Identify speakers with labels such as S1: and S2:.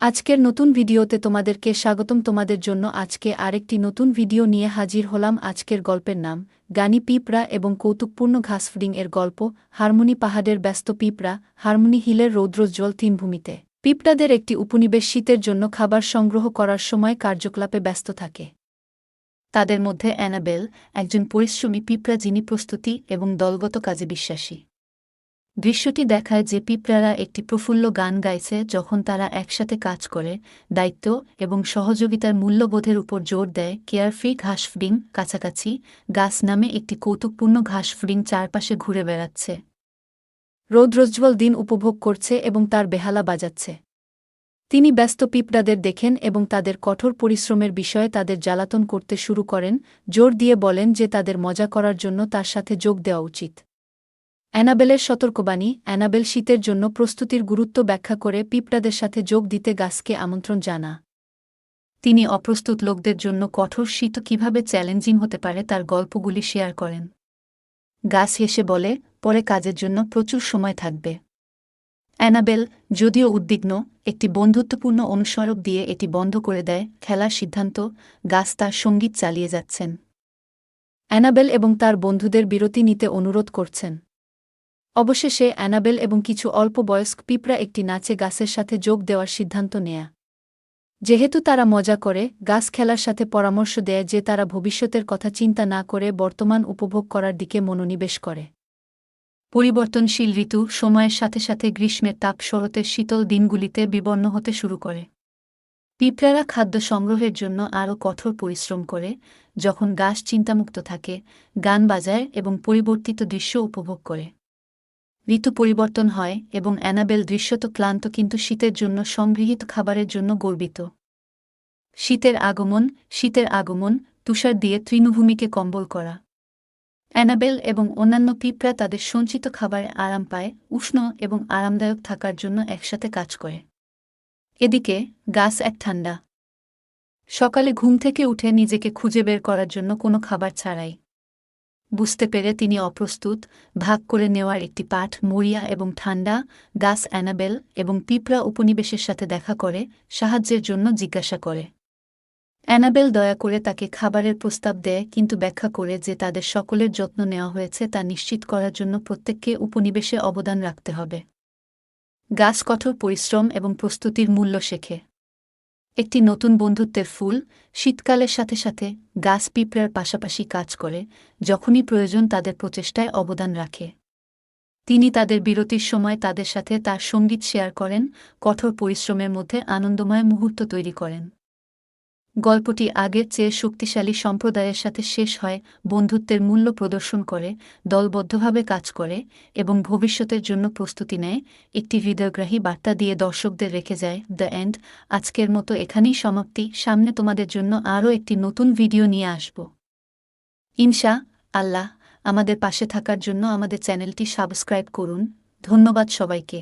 S1: আজকের নতুন ভিডিওতে তোমাদেরকে স্বাগতম। তোমাদের জন্য আজকে আরেকটি নতুন ভিডিও নিয়ে হাজির হলাম। আজকের গল্পের নাম গানি পিঁপড়া এবং কৌতুকপূর্ণ ঘাসফুডিং এর গল্প হারমোনি পাহাড়ের ব্যস্ত পিঁপড়া হারমোনি হিলের রৌদ্রোজ্জ্বল তিনভূমিতে পিঁপড়াদের একটি উপনিবেশ শীতের জন্য খাবার সংগ্রহ করার সময় কার্যকলাপে ব্যস্ত থাকে। তাদের মধ্যে অ্যানাবেল, একজন পরিশ্রমী পিঁপড়া যিনি প্রস্তুতি এবং দলগত কাজে বিশ্বাসী। দৃশ্যটি দেখায় যে পিঁপড়ারা একটি প্রফুল্ল গান গাইছে যখন তারা একসাথে কাজ করে, দায়িত্ব এবং সহযোগিতার মূল্যবোধের উপর জোর দেয় কেয়ারফ্রি ঘাসফডিং কাছাকাছি, গাছ নামে একটি কৌতুকপূর্ণ ঘাসফডিং চারপাশে ঘুরে বেড়াচ্ছে। রৌদ্রোজ্জ্বল দিন উপভোগ করছে এবং তার বেহালা বাজাচ্ছে। তিনি ব্যস্ত পিঁপড়াদের দেখেন এবং তাদের কঠোর পরিশ্রমের বিষয়ে তাদের জ্বালাতন করতে শুরু করেন, জোর দিয়ে বলেন যে তাদের মজা করার জন্য তার সাথে যোগ দেওয়া উচিত। অ্যানাবেলের সতর্কবাণী, অ্যানাবেল শীতের জন্য প্রস্তুতির গুরুত্ব ব্যাখ্যা করে পিঁপড়াদের সাথে যোগ দিতে গাছকে আমন্ত্রণ জানা। তিনি অপ্রস্তুত লোকদের জন্য কঠোর শীত কীভাবে চ্যালেঞ্জিং হতে পারে তার গল্পগুলি শেয়ার করেন। গাছ হেসে বলে, পরে কাজের জন্য প্রচুর সময় থাকবে। অ্যানাবেল, যদিও উদ্বিগ্ন, একটি বন্ধুত্বপূর্ণ অনুস্মারক দিয়ে এটি বন্ধ করে দেয়, খেলার সিদ্ধান্ত, গাছ তার সংগীত চালিয়ে যাচ্ছেন। অ্যানাবেল এবং তার বন্ধুদের বিরতি নিতে অনুরোধ করছেন। অবশেষে অ্যানাবেল এবং কিছু অল্প বয়স্ক পিঁপড়া একটি নাচে গাছের সাথে যোগ দেওয়ার সিদ্ধান্ত নেয়া। যেহেতু তারা মজা করে, গাছ খেলার সাথে পরামর্শ দেয় যে তারা ভবিষ্যতের কথা চিন্তা না করে বর্তমান উপভোগ করার দিকে মনোনিবেশ করে। পরিবর্তনশীল ঋতু সময়ের সাথে সাথে গ্রীষ্মের তাপ শরতের শীতল দিনগুলিতে বিবর্ণ হতে শুরু করে। পিঁপড়ারা খাদ্য সংগ্রহের জন্য আরও কঠোর পরিশ্রম করে, যখন গাছ চিন্তামুক্ত থাকে, গান বাজায় এবং পরিবর্তিত দৃশ্য উপভোগ করে। ঋতু পরিবর্তন হয় এবং অ্যানাবেল দৃশ্যত ক্লান্ত কিন্তু শীতের জন্য সংগৃহীত খাবারের জন্য গর্বিত। শীতের আগমন শীতের আগমন, তুষার দিয়ে তৃণভূমিকে কম্বল করা। অ্যানাবেল এবং অন্যান্য পিঁপড়া তাদের সঞ্চিত খাবারে আরাম পায়, উষ্ণ এবং আরামদায়ক থাকার জন্য একসাথে কাজ করে। এদিকে, গাছ এক ঠান্ডা। সকালে ঘুম থেকে উঠে নিজেকে খুঁজে বের করার জন্য কোনো খাবার ছাড়াই। বুঝতে পেরে তিনি অপ্রস্তুত, ভাগ করে নেওয়ার একটি পাঠ মরিয়া এবং ঠান্ডা গাছ অ্যানাবেল এবং পিঁপড়া উপনিবেশের সাথে দেখা করে, সাহায্যের জন্য জিজ্ঞাসা করে। অ্যানাবেল দয়া করে তাকে খাবারের প্রস্তাব দেয়, কিন্তু ব্যাখ্যা করে যে তাদের সকলের যত্ন নেওয়া হয়েছে তা নিশ্চিত করার জন্য প্রত্যেককে উপনিবেশে অবদান রাখতে হবে। গাছ কঠোর পরিশ্রম এবং প্রস্তুতির মূল্য শেখে। একটি নতুন বন্ধুত্বের ফুল শীতকালের সাথে সাথে গাছ পিঁপড়ার পাশাপাশি কাজ করে, যখনই প্রয়োজন তাদের প্রচেষ্টায় অবদান রাখে। তিনি তাদের বিরতির সময় তাদের সাথে তার সংগীত শেয়ার করেন, কঠোর পরিশ্রমের মধ্যে আনন্দময় মুহূর্ত তৈরি করেন। গল্পটি আগের চেয়ে শক্তিশালী সম্প্রদায়ের সাথে শেষ হয়, বন্ধুত্বের মূল্য প্রদর্শন করে, দলবদ্ধভাবে কাজ করে এবং ভবিষ্যতের জন্য প্রস্তুতি নেয়, একটি হৃদয়গ্রাহী বার্তা দিয়ে দর্শকদের রেখে যায় দ্য এন্ড আজকের মতো এখানেই সমাপ্তি, সামনে তোমাদের জন্য আরও একটি নতুন ভিডিও নিয়ে আসব। ইনশা, আল্লাহ আমাদের পাশে থাকার জন্য আমাদের চ্যানেলটি সাবস্ক্রাইব করুন, ধন্যবাদ সবাইকে।